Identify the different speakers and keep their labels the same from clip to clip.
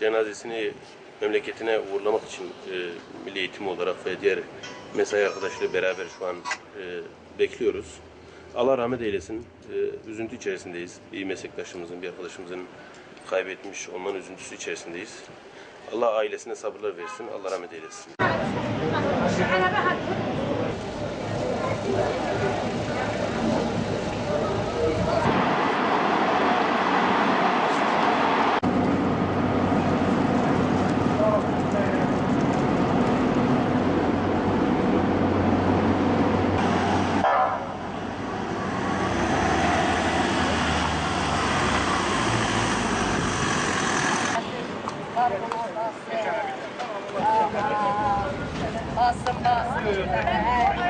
Speaker 1: cenazesini memleketine uğurlamak için e, Milli Eğitim olarak ve diğer mesai arkadaşıyla beraber şu an e, bekliyoruz. Allah rahmet eylesin. E, üzüntü içerisindeyiz. Bir meslektaşımızın, bir arkadaşımızın kaybetmiş olmanın üzüntüsü içerisindeyiz. Allah ailesine sabırlar versin. Allah rahmet eylesin.
Speaker 2: ます。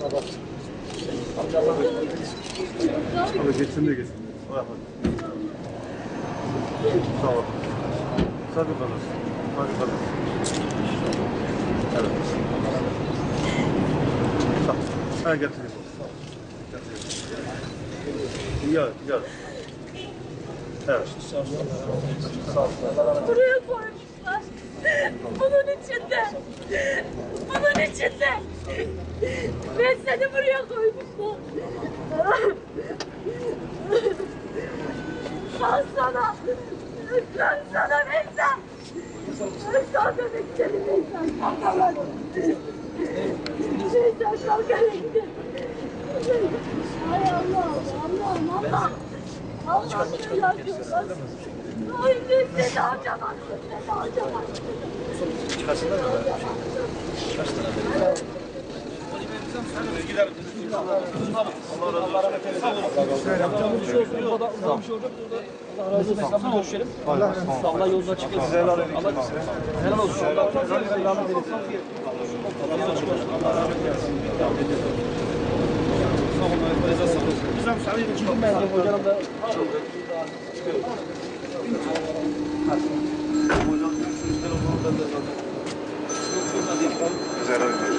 Speaker 3: Abi geçsin de geçsin. Bak bak. Sağ ol. Sakın kalırsın. Sakın kalırsın. Evet. Sağ ol. Ha getireyim. Ya, ya. Evet.
Speaker 2: Buraya koymuşlar. Bunun içinde. Ben seni buraya koymuşlar. Ben sana. Ben sana Veysel. Ben sana bebeklerim Veysel. Kalkamam. Veysel kalk hele gidelim. Ay Allah'ım Allah'ım Allah'ım. Allah'ım ya diyorlar. Ay ne seni harcamazsın, seni harcamazsın.
Speaker 4: Allah yolunu açık etsin. Allah helal olsun. Hocam da Zero.